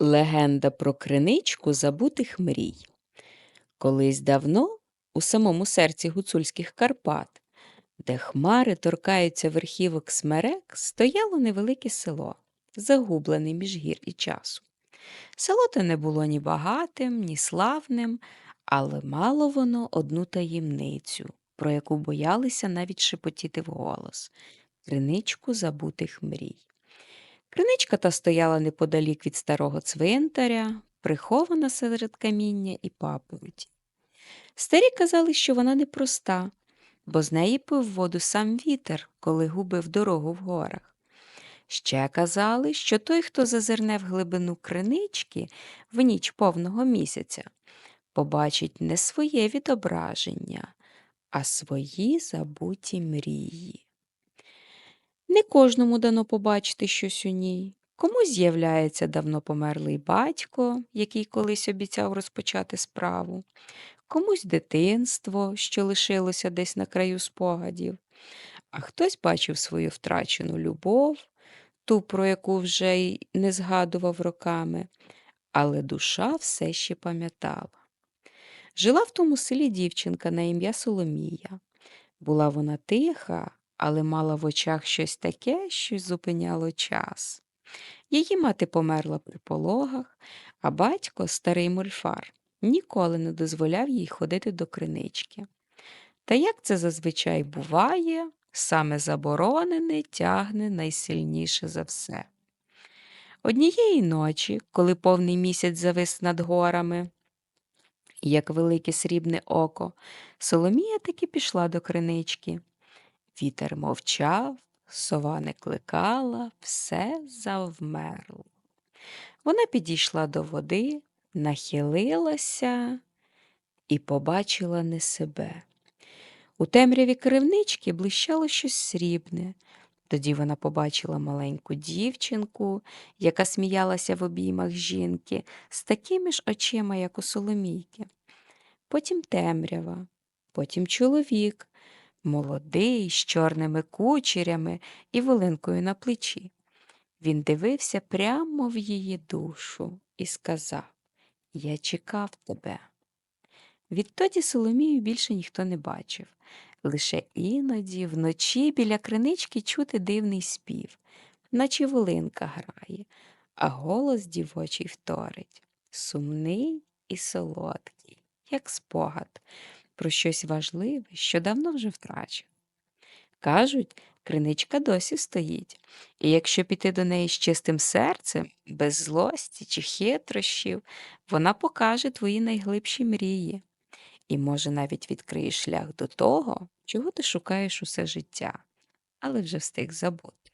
Легенда про криничку забутих мрій. Колись давно, у самому серці гуцульських Карпат, де хмари торкаються верхівок смерек, стояло невелике село, загублене між гір і часу. Село то не було ні багатим, ні славним, але мало воно одну таємницю, про яку боялися навіть шепотіти вголос криничку забутих мрій. Криничка та стояла неподалік від старого цвинтаря, прихована серед каміння і папороті. Старі казали, що вона непроста, бо з неї пив воду сам вітер, коли губив дорогу в горах. Ще казали, що той, хто зазирне в глибину кринички в ніч повного місяця, побачить не своє відображення, а свої забуті мрії. Не кожному дано побачити щось у ній. Комусь з'являється давно померлий батько, який колись обіцяв розпочати справу, комусь дитинство, що лишилося десь на краю спогадів, а хтось бачив свою втрачену любов, ту, про яку вже й не згадував роками, але душа все ще пам'ятала. Жила в тому селі дівчинка на ім'я Соломія. Була вона тиха, але мала в очах щось таке, що зупиняло час. Її мати померла при пологах, а батько, старий мульфар, ніколи не дозволяв їй ходити до кринички. Та як це зазвичай буває, саме заборонене тягне найсильніше за все. Однієї ночі, коли повний місяць завис над горами, як велике срібне око, Соломія таки пішла до кринички. Вітер мовчав, сова не кликала, все завмерло. Вона підійшла до води, нахилилася і побачила не себе. У темряві кривнички блищало щось срібне. Тоді вона побачила маленьку дівчинку, яка сміялася в обіймах жінки, з такими ж очима, як у Соломійки. Потім темрява, потім чоловік, молодий, з чорними кучерями і волинкою на плечі. Він дивився прямо в її душу і сказав Я чекав тебе. Відтоді Соломію більше ніхто не бачив. Лише іноді вночі біля кринички чути дивний спів, наче волинка грає, а голос дівочий вторить сумний і солодкий, як спогад, про щось важливе, що давно вже втрачено. Кажуть, криничка досі стоїть, і якщо піти до неї з чистим серцем, без злості чи хитрощів, вона покаже твої найглибші мрії і, може, навіть відкриє шлях до того, чого ти шукаєш усе життя, але вже встиг забути.